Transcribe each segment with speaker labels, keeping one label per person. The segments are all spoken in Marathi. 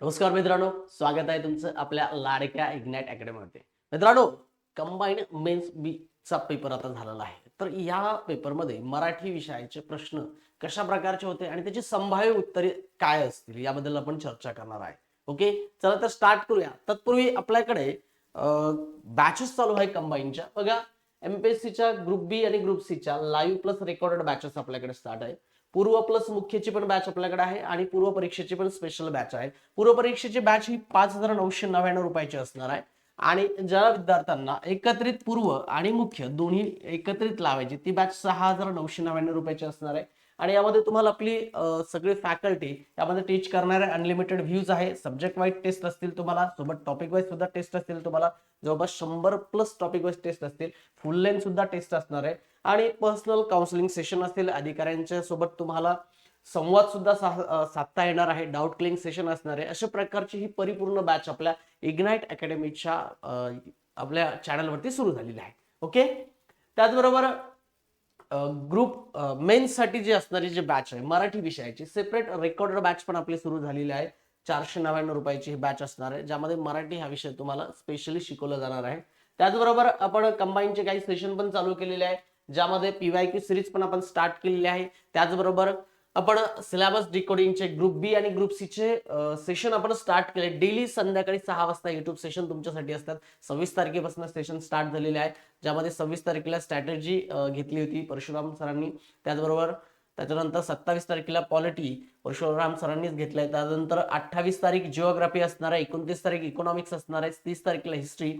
Speaker 1: नमस्कार मित्रांनो स्वागत आहे तुमचं आपल्या लाडक्या इग्नॅट अकॅडमीमध्ये. मित्रांनो कंबाईन मेन्स बी चा पेपर आता झालेला आहे. तर या पेपरमध्ये मराठी विषयाचे प्रश्न कशा प्रकारचे होते आणि त्याची संभाव्य उत्तरे काय असतील याबद्दल आपण चर्चा करणार आहे. ओके? चला तर स्टार्ट करूया. तत्पूर्वी आपल्याकडे बॅचेस चालू आहे कंबाईनच्या बघा एमपीएससीच्या ग्रुप बी आणि ग्रुप सीच्या लाईव्ह प्लस रेकॉर्डेड बॅचेस आपल्याकडे स्टार्ट आहे. पूर्व प्लस मुख्यची पण बॅच आपल्याकडे आहे आणि पूर्व परीक्षेची पण स्पेशल बॅच आहे. पूर्व परीक्षेची बॅच ही पाच हजार नऊशे नव्याण्णव रुपयाची असणार आहे. आणि ज्या विद्यार्थ्यांना एकत्रित पूर्व आणि मुख्य दोन्ही एकत्रित लावायची ती बॅच सहा हजार नऊशे नव्याण्णव रुपयाची असणार आहे. आणि यामध्ये तुम्हाला आपली सगळी फॅकल्टी यामध्ये टीच करणारे अनलिमिटेड व्ह्यूज आहे. सब्जेक्ट वाईज टेस्ट असतील तुम्हाला सोबत टॉपिक वाईज सुद्धा टेस्ट असतील तुम्हाला. जवळपास शंभर प्लस टॉपिक वाईज टेस्ट असतील. फुल लेन सुद्धा टेस्ट असणार आहे. आणि पर्सनल काउन्सिलिंग सेशन असेल अधिकाऱ्यांच्या सोबत तुम्हाला संवाद सुद्धा सा- साधता येणार आहे डाऊट क्लिंग सेशन असणार आहे. अशा प्रकारची ही परिपूर्ण बॅच आपल्या इग्नाइट अकॅडमीच्या आपल्या चॅनलवरती सुरू झालेली आहे. ओके त्याचबरोबर ग्रुप मेन्ससाठी जी असणारी जी बॅच आहे मराठी विषयाची सेपरेट रेकॉर्डर बॅच पण आपली सुरू झालेली आहे. चारशे नव्याण्णव रुपयाची ही बॅच असणार आहे ज्यामध्ये मराठी हा विषय तुम्हाला स्पेशली शिकवला जाणार आहे. त्याचबरोबर आपण कंबाईनचे काही सेशन पण चालू केलेले आहे. ज्यामध्ये पीवाय क्यू सिरीज पण आपण स्टार्ट केलेली आहे. त्याचबरोबर आपण सिलेबस डिकोडिंगचे ग्रुप बी आणि ग्रुप सी चे सेशन आपण स्टार्ट केले. डेली संध्याकाळी सहा वाजता युट्यूब सेशन तुमच्यासाठी असतात. सव्वीस तारखेपासून सेशन स्टार्ट झालेले आहे ज्यामध्ये सव्वीस तारखेला स्ट्रॅटेजी घेतली होती परशुराम सरांनी. त्याचबरोबर त्याच्यानंतर सत्तावीस तारखेला पॉलिटी परशुराम सरांनीच घेतलाय. त्यानंतर अठ्ठावीस तारीख जिओग्राफी असणार आहे. एकोणतीस तारीख इकॉनॉमिक्स असणार आहे. तीस तारखेला हिस्ट्री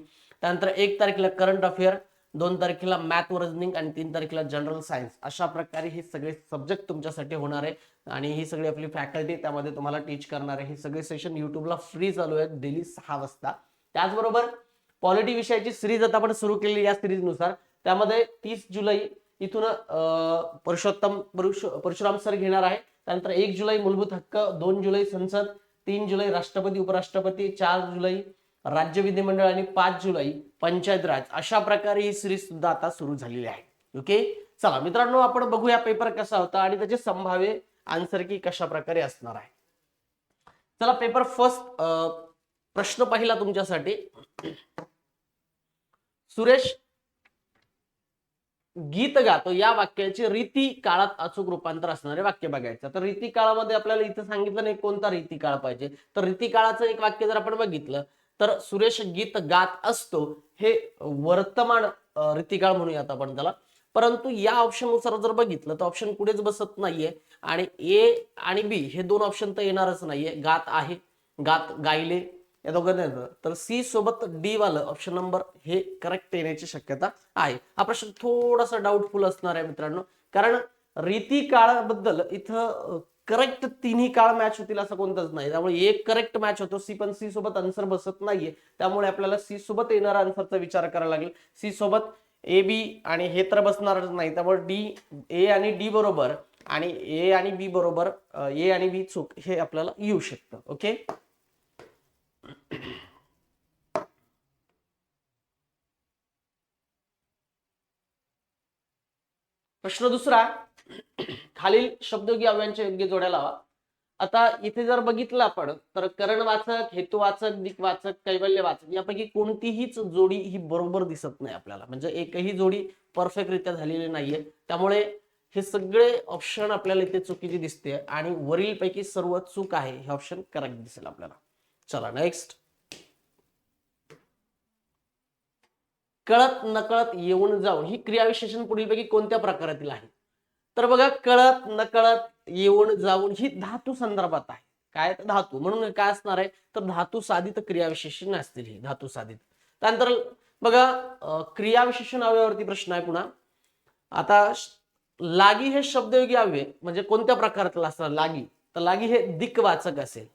Speaker 1: त्यानंतर एक तारखेला करंट अफेअर दोन तारखेला मॅथ रिझनिंग आणि तीन तारखेला जनरल सायन्स अशा प्रकारे हे सगळे सब्जेक्ट तुमच्यासाठी होणार आहे. आणि ही सगळी आपली फॅकल्टी त्यामध्ये तुम्हाला टीच करणार आहे. हे सगळे सेशन युट्यूबला फ्री चालू आहेत. डेली सहा वाजता. त्याचबरोबर पॉलिटी विषयाची सिरीज आता आपण सुरू केली या सिरीजनुसार त्यामध्ये तीस जुलै इथून पुरुषोत्तम परशुराम सर घेणार आहे. त्यानंतर एक जुलै मूलभूत हक्क दोन जुलै संसद तीन जुलै राष्ट्रपती उपराष्ट्रपती चार जुलै राज्य विधिमंडळ आणि पाच जुलै पंचायत राज अशा प्रकारे ही सिरीज सुद्धा आता सुरू झालेली आहे. ओके चला मित्रांनो आपण बघूया पेपर कसा होता आणि त्याचे संभाव्य आन्सर की कशा प्रकारे असणार आहे. चला पेपर फर्स्ट प्रश्न पहिला तुमच्यासाठी. सुरेश गीत गातो या वाक्याचे रीती काळात अचूक रूपांतर असणारे वाक्य बघायचं. तर रीती काळामध्ये आपल्याला इथं सांगितलं नाही कोणता रीती काळ पाहिजे. तर रीती काळाचं एक वाक्य जर आपण बघितलं तर सुरेश गीत गात असतो हे वर्तमान रीतिकाळ म्हणूयात आपण त्याला. परंतु या ऑप्शननुसार जर बघितलं तर ऑप्शन कुठेच बसत नाहीये. आणि ए आणि बी हे दोन ऑप्शन तर येणारच नाहीये. गात आहे गात गायले या दोघांना येतं. तर सी सोबत डी वालं ऑप्शन नंबर हे करेक्ट येण्याची शक्यता आहे. हा प्रश्न थोडासा डाऊटफुल असणार आहे मित्रांनो. कारण रीती काळाबद्दल इथं करेक्ट तिन्ही काळ मॅच होतील असं कोणतंच नाही. त्यामुळे एक करेक्ट मॅच होतो. सी पण सी सोबत आन्सर बसत नाहीये. त्यामुळे आपल्याला सी सोबत येणारा आन्सरचा विचार करावा लागेल. सी सोबत ए बी आणि हे तर बसणारच नाही. त्यामुळे डी ए आणि डी बरोबर आणि ए आणि बी बरोबर ए आणि बी चूक हे आपल्याला येऊ शकतं. ओके प्रश्न दुसरा. खालील शब्दयोगी अवयांच्या योग्य जोड्या लावा. आता इथे जर बघितलं आपण तर करणवाचक हेतुवाचक दिग्वाचक कैवल्य वाचक यापैकी कोणतीहीच जोडी ही बरोबर दिसत नाही आपल्याला. म्हणजे एकही जोडी परफेक्ट रित्या झालेली नाहीये. त्यामुळे हे सगळे ऑप्शन आपल्याला इथे चुकीची दिसते आणि वरील पैकी सर्व चूक आहे हे ऑप्शन करेक्ट दिसेल आपल्याला. चला नेक्स्ट कळत नकळत येऊन जाऊन ही क्रियाविशेषण पुढीलपैकी कोणत्या प्रकारातील आहे? तर बघा कळत नकळत येऊन जाऊन ही धातू संदर्भात आहे. काय तर धातू. म्हणून काय असणार आहे? तर धातू साधित क्रियाविशेषण असतील ही धातू साधित. त्यानंतर बघा क्रियाविशेषण अव्ययावरती प्रश्न आहे पुन्हा. आता लागी हे शब्दयोगी अव्यय म्हणजे कोणत्या प्रकारातलं असणार? लागी. तर लागी हे दिक्वाचक असेल.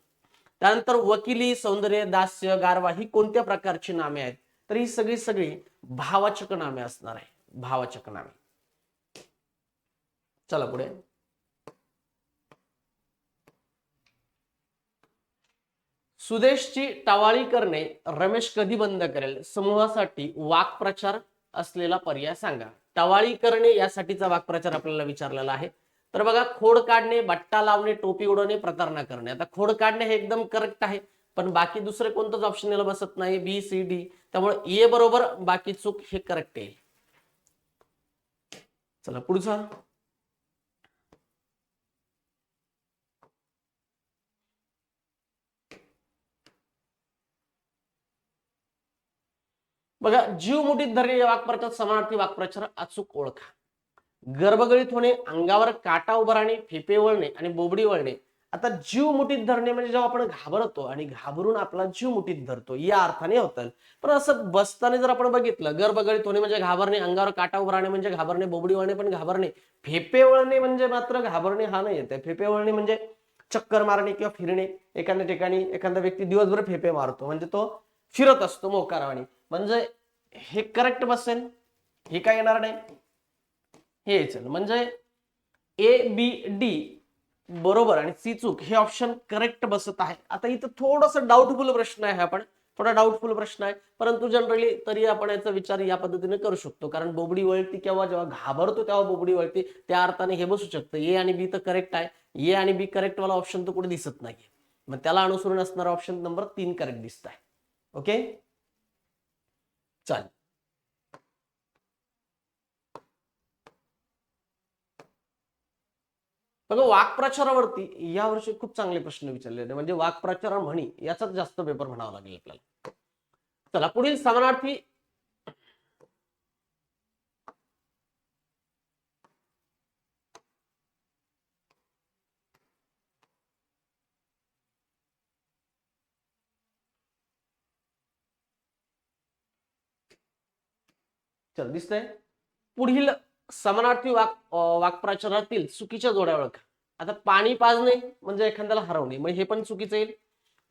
Speaker 1: त्यानंतर वकिली सौंदर्य दास्य गारवा ही कोणत्या प्रकारची नामे आहेत? तर ही सगळी सगळी भावाचक नामे असणार आहे. भावाचक नामे. चला पुढे. सुदेशची टावाळी करणे रमेश कधी बंद करेल? समूहासाठी वाक्प्रचार असलेला पर्याय सांगा. टवाळी करणे यासाठीचा वाक्प्रचार आपल्याला विचारलेला आहे. तर बघा खोड काढणे बट्टा लावणे टोपी उडवणे प्रतारणा करणे. आता खोड काढणे हे एकदम करेक्ट आहे पण बाकी दुसरे कोणतंच ऑप्शन याला बसत नाही. बी सी डी त्यामुळे ए बरोबर बाकी चूक हे करेक्ट येईल चला पुढचा. बघा जीव मुठीत धरणे वाक्प्रचार समानार्थी वाक्प्रचार अचूक ओळखा. गर्भगळीत होणे अंगावर काटा उभा राहणे वळणे आणि बोबडी वळणे. आता जीव मुठीत धरणे म्हणजे जेव्हा आपण घाबरतो आणि घाबरून आपला जीव मुठीत धरतो या अर्थाने होतं. पण असं बसताना जर आपण बघितलं गर्भगळीत होणे म्हणजे घाबरणे अंगावर काटा उभा राहणे म्हणजे घाबरणे बोबडी वळणे पण घाबरणे. फेपे वळणे म्हणजे मात्र घाबरणे हा नाही येते फेपे वळणे म्हणजे चक्कर मारणे किंवा फिरणे. एखाद्या ठिकाणी एखादा व्यक्ती दिवसभर फेपे मारतो. म्हणजे तो फिरत असतो मोकारवाणी म्हणजे हे करेक्ट बसेल हे काय येणार नाही? हे यायचं म्हणजे ए बी डी बरोबर आणि सी चूक हे ऑप्शन करेक्ट बसत आहे. आता इथं थोडस डाऊटफुल प्रश्न आहे आपण थोडा डाऊटफुल प्रश्न आहे. परंतु जनरली तरी आपण याचा विचार या पद्धतीने करू शकतो. कारण बोबडी वळती केव्हा जेव्हा घाबरतो तेव्हा बोबडी वळती. त्या अर्थाने हे बसू शकतं. ए आणि बी तर करेक्ट आहे. ए आणि बी करेक्ट वाला ऑप्शन तर कुठे दिसत नाही मग त्याला अनुसरून असणारा ऑप्शन नंबर तीन करेक्ट दिसत आहे. ओके चालेल बघा वाक्प्रचारावरती यावर्षी खूप चांगले प्रश्न विचारले म्हणजे वाक्प्रचार म्हणी याचाच जास्त पेपर म्हणावा लागेल आपल्याला. चला पुढील समानार्थी चल दिसतंय? पुढील समानार्थी वाक वाक्प्रचारातील चुकीच्या जोड्या ओळखा. आता पाणी पाजणे म्हणजे एखाद्याला हरवणे म्हणजे हे पण चुकीचं येईल.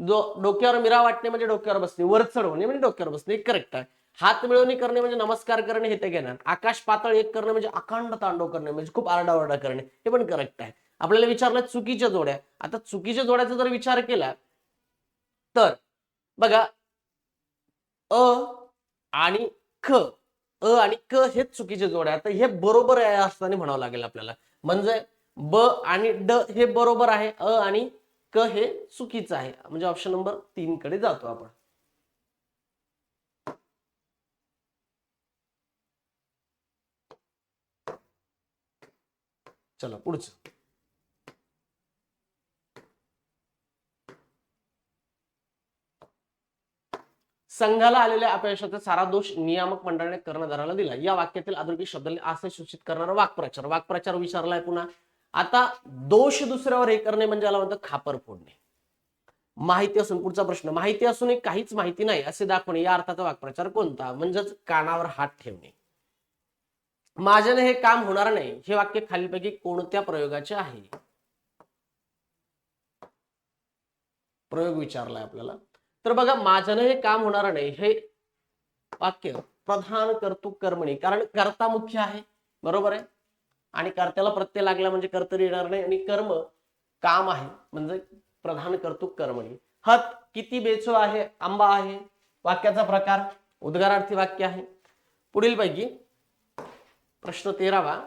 Speaker 1: जो डोक्यावर मिरा वाटणे म्हणजे डोक्यावर बसणे वर चढवणे म्हणजे डोक्यावर बसणे करेक्ट आहे. हात मिळवणी करणे म्हणजे नमस्कार करणे हे ते घेणार. आकाश पातळ एक करणे म्हणजे अखंड तांडव करणे म्हणजे खूप आरडाओरडा करणे हे पण करेक्ट आहे. आपल्याला विचारलं चुकीच्या जोड्या. आता चुकीच्या जोड्याचा जर विचार केला तर बघा अ आणि ख अ आणि क हेच चुकीचे जोड्या आता हे बरोबर आहे असताना म्हणावं लागेल आपल्याला. म्हणजे ब आणि ड हे बरोबर आहे अ आणि क हे चुकीचं आहे. म्हणजे ऑप्शन नंबर तीन कडे जातो आपण. चला पुढचं. संघाला आलेल्या अपयशाचा सारा दोष नियामक मंडळाने कर्णधाराला दिला. या वाक्यातील अधोरेखित शब्दाने आशय सूचित करणारा वाक्प्रचार. वाक्प्रचार विचारलाय पुन्हा. आता दोष दुसऱ्यावर हे करणे म्हणजे याला म्हणतात खापर फोडणे. माहिती असून पुढचा प्रश्न माहिती असून काहीच माहिती नाही असे दाखवणे या अर्थाचा वाक्प्रचार कोणता? म्हणजेच कानावर हात ठेवणे. माझ्याने हे काम होणार नाही. हे वाक्य खालीलपैकी कोणत्या प्रयोगाचे आहे? प्रयोग विचारलाय आपल्याला. तर बघा माझ्यानं हे काम होणार नाही. हे वाक्य प्रधान कर्तृ कर्मणी. कारण कर्ता मुख्य आहे. बरोबर आहे? आणि कर्त्याला प्रत्यय लागला म्हणजे कर्तरी येणार नाही आणि कर्म काम आहे. म्हणजे प्रधान कर्तृ कर्मणी. हत किती बेचो आहे? आंबा आहे. वाक्याचा प्रकार उद्गारार्थी वाक्य आहे. पुढील पैकी प्रश्न तेरावा.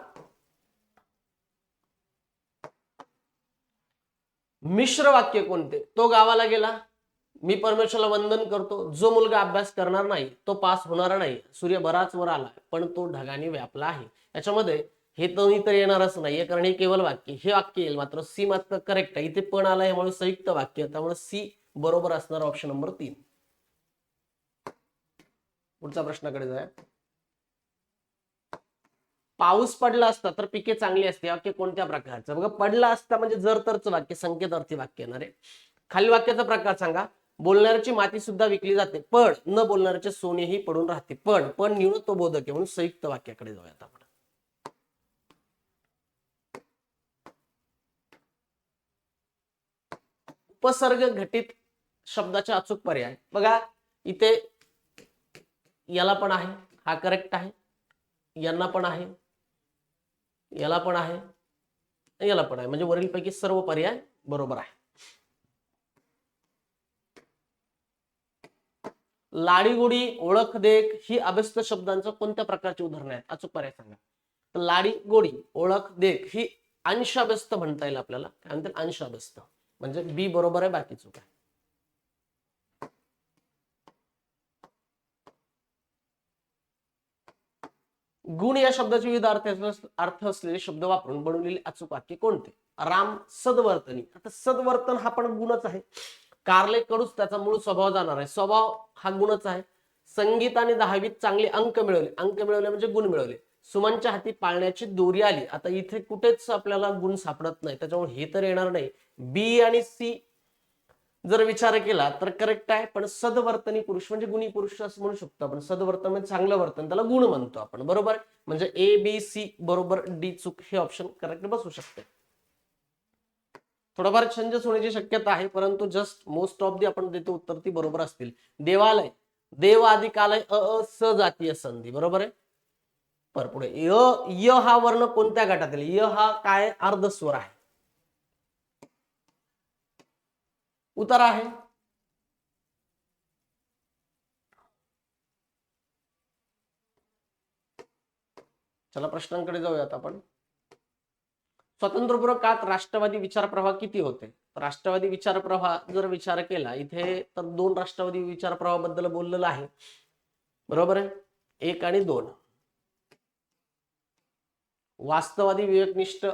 Speaker 1: मिश्र वाक्य कोणते? तो गावाला गेला. मी परमेश्वरला वंदन करतो. जो मुलगा अभ्यास करणार नाही तो पास होणार नाही. सूर्य बराच वर आला पण तो ढगाने व्यापला आहे. याच्यामध्ये हे दोन्ही तर येणारच नाहीये कारण हे केवळ वाक्य हे वाक्य येईल मात्र सी मात्र करेक्ट आहे. इथे पण आला यामुळे संयुक्त वाक्य त्यामुळे सी बरोबर असणार ऑप्शन नंबर तीन. पुढच्या प्रश्नाकडे जाय पाऊस पडला असता तर पिके चांगली असते. वाक्य कोणत्या प्रकारचं? बघा पडला असता म्हणजे जर तरच वाक्य संकेत अर्थी वाक्य येणार आहे. खाली वाक्याचा प्रकार सांगा. बोलणाऱ्याची माती सुद्धा विकली जाते. पण न बोलणाऱ्याचे सोनेही पडून राहते. पण पण निवड बोधक आहे म्हणून संयुक्त वाक्याकडे जाऊयात आपण. उपसर्ग घटित शब्दाचा अचूक पर्याय. बघा इथे याला पण आहे. हा करेक्ट आहे. यांना पण आहे. याला पण आहे. याला पण आहे. म्हणजे वरीलपैकी सर्व पर्याय बरोबर आहे. लाडीगुडी ओळख देख ही अभ्यस्त शब्दांचं कोणत्या प्रकारची उदाहरण आहेत? अचूक पर्याय सांगा. तर लाडी गोडी ओळख देख ही अंशाभ्यस्त म्हणता येईल आपल्याला. काय म्हणतात अंशाभ्यस्त. म्हणजे बी बरोबर आहे बाकी चूक आहे. गुण या शब्दाचे विविध अर्थ अर्थ असलेले शब्द वापरून बनवलेले अचूक वाक्य कोणते? राम सद्वर्तनी. आता सद्वर्तन हा पण गुणच आहे. कारले कडूच त्याचा मूळ स्वभाव जाणार आहे. स्वभाव हा गुणच आहे. संगीत आणि दहावीत चांगले अंक मिळवले. अंक मिळवले म्हणजे गुण मिळवले. सुमनच्या हाती पाळण्याची दोरी आली. आता इथे कुठेच आपल्याला गुण सापडत नाही. त्याच्यामुळे हे तर येणार नाही. बी आणि सी जर विचार केला तर करेक्ट आहे. पण सदवर्तनी पुरुष म्हणजे गुणी पुरुष असं म्हणू शकतो आपण. सदवर्तन म्हणजे चांगलं वर्तन. त्याला गुण म्हणतो आपण. बरोबर? म्हणजे ए बी सी बरोबर डी चूक हे ऑप्शन करेक्ट बसू शकते. थोडंफार छंजस होण्याची शक्यता आहे परंतु जस्ट मोस्ट ऑफ दी आपण देतो उत्तर ती बरोबर असतील. देवालय. देव आदी कालय अ अ स जातीय संधी. बरोबर आहे? पर पुढे य य हा वर्ण कोणत्या गटातील? य हा काय अर्धस्वर आहे? उतार आहे. चला प्रश्नांकडे जाऊयात आपण. स्वातंत्र्यपूर्व काळात राष्ट्रवादी विचारप्रवाह किती होते? राष्ट्रवादी विचारप्रवाह जर विचार केला इथे तर दोन राष्ट्रवादी विचारप्रवाहाबद्दल बोललेलं आहे. बरोबर आहे? एक आणि दोन. वास्तवादी विवेकनिष्ठ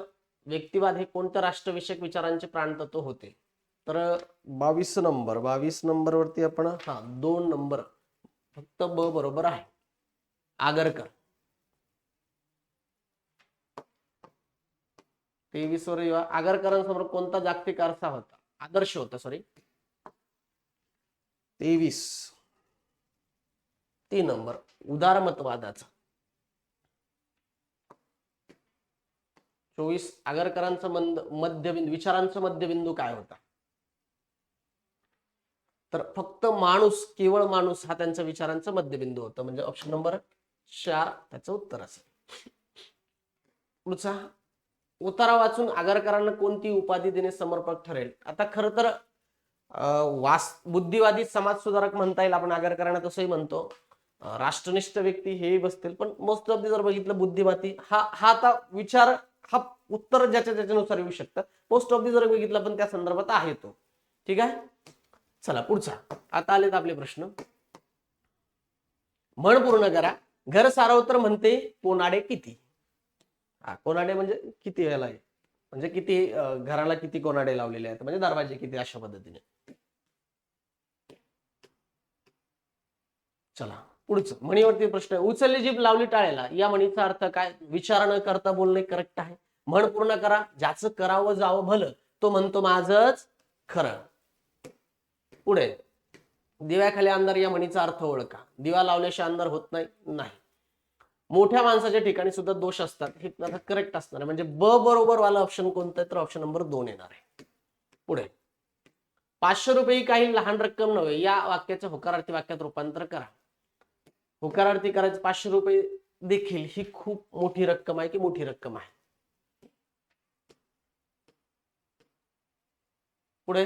Speaker 1: व्यक्तिवाद हे कोणत्या राष्ट्रविषयक विचारांचे प्राणतत्व होते? तर बावीस नंबर बावीस नंबर वरती आपण हा दोन नंबर. फक्त ब बरोबर आहे. आगरकर. तेवीस वर आगरकरांसमोर कोणता जागतिक आरसा होता? आदर्श होता सॉरी तेवीस. तीन नंबर. उदारमतवादाचा. चोवीस. आगरकरांचा मंद मध्यबिंदू विचारांचा मध्यबिंदू काय होता? तर फक्त माणूस केवळ माणूस हा त्यांचा विचारांचा मध्यबिंदू होता. म्हणजे ऑप्शन नंबर चार त्याचं उत्तर असेल. पुढचा. उतारा वाचून आगरकरांना कोणती उपाधी देणे समर्पक ठरेल? आता खर तर वास बुद्धिवादी समाज सुधारक म्हणता येईल आपण आगरकरांना तसंही म्हणतो. राष्ट्रनिष्ठ व्यक्ती हेही बसतील. पण मोस्ट ऑफ दी जर बघितलं बुद्धिमाती हा हा आता विचार हा उत्तर ज्याच्या ज्याच्यानुसार येऊ शकतं मोस्ट ऑफ दी जर बघितलं पण त्या संदर्भात आहे तो. ठीक आहे? चला पुढचा. आता आलेत आपले प्रश्न. म्हण पूर्ण करा. घर सारवतर म्हणते कोणाडे किती? हा म्हणजे किती वेळेला आहे? म्हणजे किती घराला किती कोणाडे लावलेले आहेत? म्हणजे दरवाजे किती अशा पद्धतीने? चला पुढचं. म्हणीवरती प्रश्न उचलली जीभ लावली टाळायला. या म्हणीचा अर्थ काय? विचार न करता बोलणे करेक्ट आहे. म्हण पूर्ण करा. ज्याचं करावं जावं भलं तो म्हणतो माझच खरं. पुढे. दिव्याखाली अंधार या म्हणीचा अर्थ ओळखा. दिवा लावल्याशिवाय अंधार होत नाही. नाही. मोठ्या माणसाच्या ठिकाणी सुद्धा दोष असतात. हे करेक्ट असणार आहे. म्हणजे ब बरोबर वाला ऑप्शन कोणतं आहे तर ऑप्शन नंबर दोन येणार आहे. पुढे. पाचशे रुपये ही काही लहान रक्कम नव्हे. या वाक्याचं होकारार्थी वाक्यात रूपांतर करा. होकारार्थी करायचं पाचशे रुपये देखील ही खूप मोठी रक्कम आहे की मोठी रक्कम आहे? पुढे.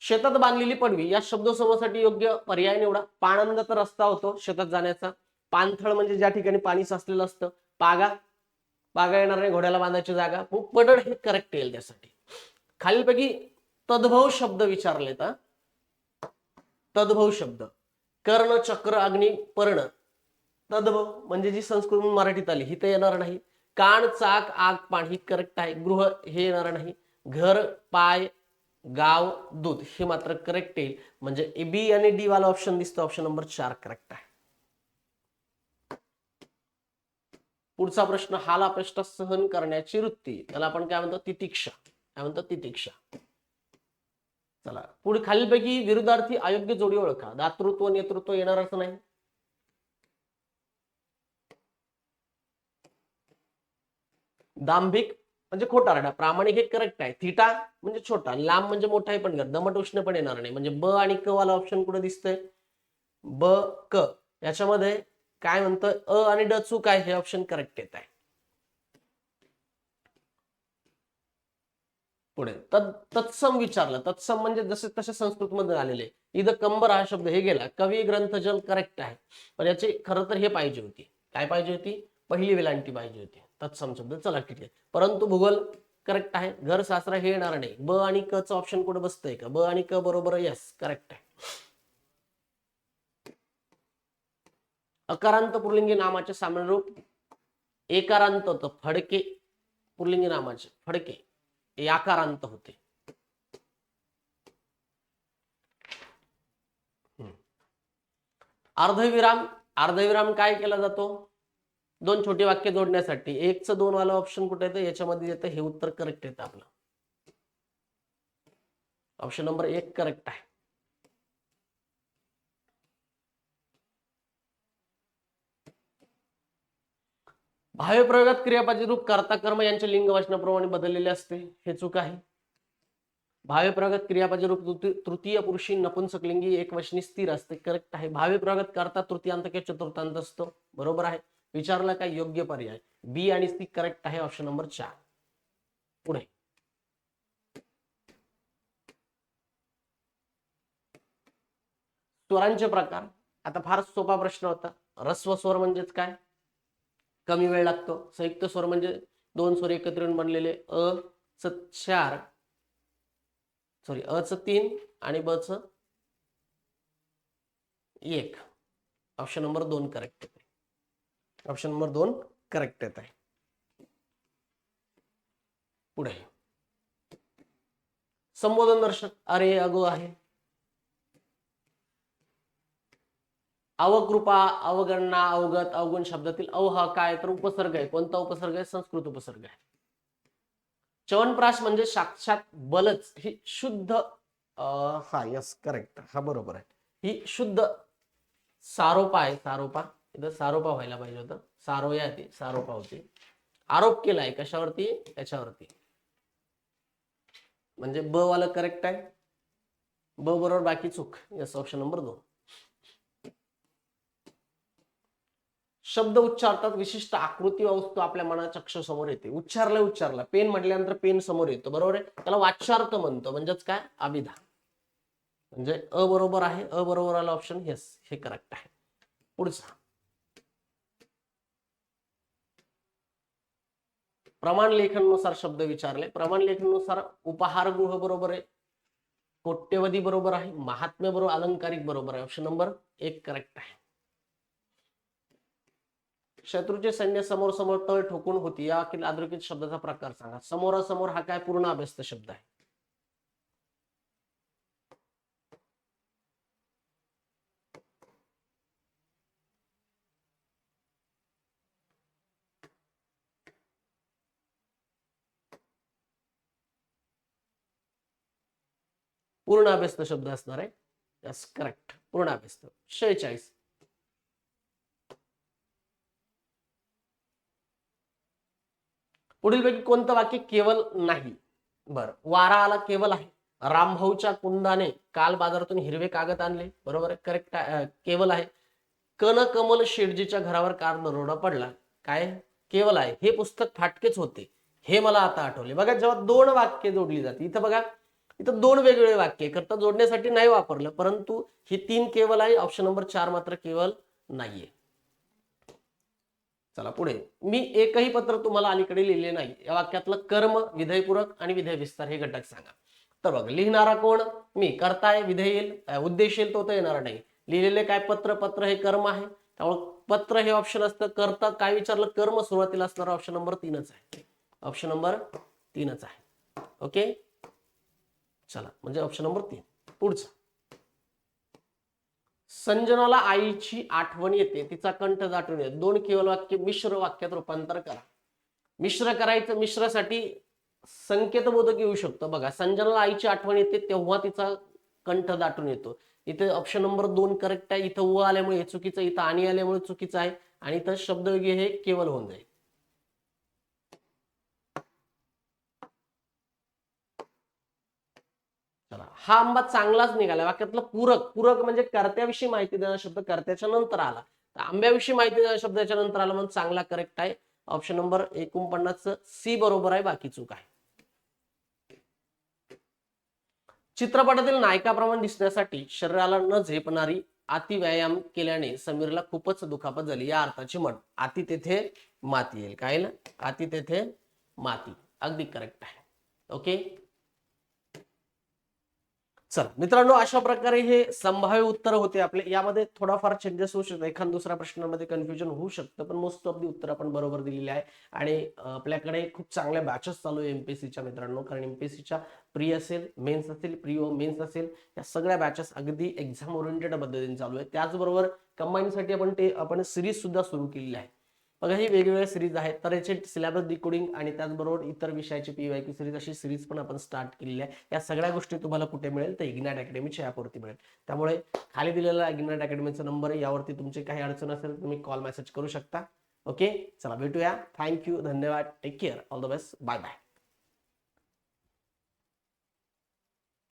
Speaker 1: शेतात बांधलेली पडवी या शब्दसमूहासाठी योग्य पर्याय निवडा. पाणंदाचा रस्ता होतो शेतात जाण्याचा. पाणथळ म्हणजे ज्या ठिकाणी पाणी साचलेलं असतं. पागा पागा येणार नाही घोड्याला बांधायची जागा. मग पडड हे करेक्ट येईल त्यासाठी. खालीलपैकी तद्भव शब्द विचारले तर तद्भव शब्द. कर्ण चक्र अग्नी पर्ण. तद्भव म्हणजे जी संस्कृत मराठीत आली ही तर येणार नाही. कान चाक आग पाण ही करेक्ट आहे. गृह हे येणार नाही. घर पाय गाव दूध हे मात्र करेक्ट येईल. म्हणजे बी आणि डी वाला ऑप्शन दिसतो ऑप्शन नंबर चार करेक्ट आहे. पुढचा प्रश्न हाला प्रश्न सहन करण्याची वृत्ती. त्याला आपण काय म्हणतो? तितिक्षा. काय म्हणतो? तितिक्षा. चला. पुढे खालीलपैकी विरुद्धार्थी अयोग्य जोडी ओळखा. दातृत्व नेतृत्व येणारच नाही. दांभिक म्हणजे खोटारडा. प्रामाणिक हे करेक्ट आहे. थिटा म्हणजे छोटा. लांब म्हणजे मोठा पण कर दमट उष्ण पण येणार नाही. म्हणजे ब आणि क वाला ऑप्शन कुठे दिसतंय? ब क. याच्यामध्ये काय म्हणतं? अ आणि ड चूक आहे हे ऑप्शन करेक्ट येत आहे. पुढे. तत् तत्सम विचारलं. तत्सम म्हणजे जसे तसे संस्कृत मध्ये आलेले. इथं कंबर हा शब्द हे गेला. कवी ग्रंथजल करेक्ट आहे. पण याची खरं तर हे पाहिजे होती. काय पाहिजे होती? पहिली वेलांटी पाहिजे होती. तत्सम शब्द. चला ठीक आहे. परंतु भूगोल करेक्ट आहे. घर सासरा हे येणार नाही. ब आणि क चं ऑप्शन कुठे बसतंय का? ब आणि क बरोबर यस करेक्ट आहे. अकारांत पुल्लिंगी नामाचे सामान्य रूप एकारांत होतं फडके पुल्लिंगी नामाचे फडके हे होते. अर्धविराम अर्धविराम काय केला जातो? दोन छोटी वाक्य जोडण्यासाठी. एकचं दोन वाला ऑप्शन कुठे येतं? याच्यामध्ये येतं हे उत्तर करेक्ट येतं आपलं. ऑप्शन नंबर एक करेक्ट आहे. भाव्य प्रयोगात रूप कर्ता कर्म यांचे लिंग वचनाप्रमाणे बदललेले असते हे चूक आहे. भाव्य प्रयोगात रूप तृतीय पुरुषी नपुंसकलिंगी एक वचनी स्थिर असते करेक्ट आहे. भाव्य कर्ता तृतीयांत किंवा चतुर्थांत असतो बरोबर आहे. विचारला काय? योग्य पर्याय. बी आणि सी करेक्ट आहे ऑप्शन नंबर चार. पुढे. स्वरांचे प्रकार. आता फार सोपा प्रश्न होता. रस्व स्वर म्हणजेच काय? कमी वेळ लागतो. संयुक्त स्वर म्हणजे दोन स्वर एकत्र येऊन बनलेले अ च चार सॉरी अ च तीन आणि ब च एक. ऑप्शन नंबर दोन करेक्ट येते ऑप्शन नंबर दोन करेक्ट येत आहे पुढे. संबोधन दर्शक अरे अगो आहे. अवकृपा अवगणना अवगत अवगुण शब्दातील अव हा काय? तर उपसर्ग आहे. कोणता उपसर्ग आहे? संस्कृत उपसर्ग आहे. चवनप्राश म्हणजे साक्षात बलच. ही शुद्ध हा यस करेक्ट हा बरोबर आहे. ही शुद्ध सारोपा आहे. सारोपा. इथं सारोपा व्हायला पाहिजे होतं. सारोया ती सारोपा होती. आरोप केलाय कशावरती? याच्यावरती म्हणजे ब वाला करेक्ट आहे. ब बरोबर बाकी चूक. यस ऑप्शन नंबर दोन. शब्द उच्चारतात विशिष्ट आकृती वस्तू आपल्या मनाच्या चक्ष समोर येते. उच्चारला उच्चारला. पेन म्हटल्यानंतर पेन समोर येतो बरोबर आहे? त्याला वाचार्थ म्हणतो. म्हणजेच काय? अभिधा म्हणजे अ बरोबर आहे अ बरोबर आला ऑप्शन येस हे करेक्ट आहे. पुढचा प्रमाण लेखनानुसार शब्द विचारले. प्रमाण लेखनानुसार उपहारगृह बरोबर आहे. कोट्यवधी बरोबर आहे. महात्म्य बरोबर अलंकारिक बरोबर आहे. ऑप्शन नंबर एक करेक्ट आहे. शत्रूचे सैन्य समोर समोर तळ ठोकून होती. या अखिल अधोरेखित शब्दाचा प्रकार सांगा. समोरासमोर हा काय पूर्ण अभ्यस्त शब्द आहे? पूर्ण अभ्यस्त शब्द असणार आहे. करेक्ट पूर्ण अभ्यस्त. शेहेचाळीस. पुढीलपैकी कोणतं वाक्य केवळ नाही? बर वारा आला केवळ आहे. रामभाऊच्या कुंदाने काल बाजारातून हिरवे कागद आणले. बरोबर आहे करेक्ट केवल आहे. कन कमल शेडजीच्या घरावर कार दरोडा पडला. काय? केवल आहे. हे पुस्तक फाटकेच होते. हे मला आता आठवले. बघा जेव्हा दोन वाक्य जोडली जाते इथं बघा इथं दोन वेगवेगळे वाक्य आहे. करता जोडण्यासाठी नाही वापरलं परंतु ही तीन केवल आहे. ऑप्शन नंबर चार मात्र केवळ नाहीये. चला पुढे. मी एकही पत्र तुम्हाला अलीकडे लिहिले नाही. या वाक्यातलं कर्म विधेयपूरक आणि विधेय विस्तार हे घटक सांगा. तर बघ लिहिणारा कोण? मी. करताय विधेय येईल उद्देश येईल तो तर येणार नाही. लिहिलेले काय पत्र? पत्र हे कर्म आहे. त्यामुळे पत्र हे ऑप्शन असतं. करता काय विचारलं? कर्म सुरुवातीला असणार ऑप्शन नंबर तीनच आहे. ऑप्शन नंबर तीनच आहे. ओके चला म्हणजे ऑप्शन नंबर तीन. पुढचा. संजनाला आईची आठवण येते. तिचा कंठ दाटून येते. दोन केवळ वाक्य मिश्र वाक्यात रूपांतर करा. मिश्र करायचं मिश्रासाठी संकेतबोधक येऊ शकतो. बघा संजनाला आईची आठवण येते तेव्हा तिचा कंठ दाटून येतो. इथे ऑप्शन नंबर दोन करेक्ट आहे. इथं व आल्यामुळे हे चुकीचं इथं आणि आल्यामुळे चुकीचं आहे. आणि इथं शब्दयोगी हे केवळ होऊन जाईल चला हा आंबा चांगलाच निघाला. वाक्यातलं पूरक पूरक म्हणजे कर्त्याविषयी माहिती देणारा शब्द कर्त्याच्या नंतर आला. तर आंब्याविषयी माहिती देणारा शब्द याच्या नंतर आला म्हणून चांगला करेक्ट आहे. ऑप्शन नंबर एकोणपन्नास सी बरोबर आहे बाकी चूक आहे. चित्रपटातील नायकाप्रमाणे दिसण्यासाठी शरीराला न झेपणारी अति व्यायाम केल्याने समीरला खूपच दुखापत झाली. या अर्थाची म्हण अति तेथे माती येईल. काय ना अति तेथे माती. अगदी करेक्ट आहे. ओके चला मित्रांनो अशा प्रकारे हे संभाव्य उत्तर होते आपले. यामध्ये थोडाफार चेंजेस होऊ शकतो एखाद दुसऱ्या प्रश्नामध्ये कन्फ्युजन होऊ शकतं पण मोस्ट ऑफ दी उत्तर आपण बरोबर दिलेली आहे. आणि आपल्याकडे खूप चांगल्या बॅचेस चालू आहे एमपीएससीच्या मित्रांनो. कारण एमपीएससीच्या प्री असेल मेन्स असेल प्रिओ मेन्स असेल या सगळ्या बॅचेस अगदी एक्झाम ओरिएंटेड पद्धतीने चालू आहे त्याचबरोबर कंबाईनसाठी आपण ते आपण सिरीज सुद्धा सुरू केलेली आहे. बघा ही वेगवेगळ्या सिरीज आहेत. तर याचे सिलेबस डिकोडिंग आणि त्याचबरोबर इतर विषयाची पी वाय क्यू सिरीज अशी सिरीज पण आपण स्टार्ट केलेली आहे. या सगळ्या गोष्टी तुम्हाला कुठे मिळेल? तर इग्नॅट अकॅडमीच्या ॲपवरती मिळेल. त्यामुळे खाली दिलेला इग्नॅट अकॅडमीचा नंबर आहे. यावरती तुमची काही अडचण असेल तुम्ही कॉल मेसेज करू शकता. ओके चला भेटूया. थँक्यू धन्यवाद. Take care all the best bye bye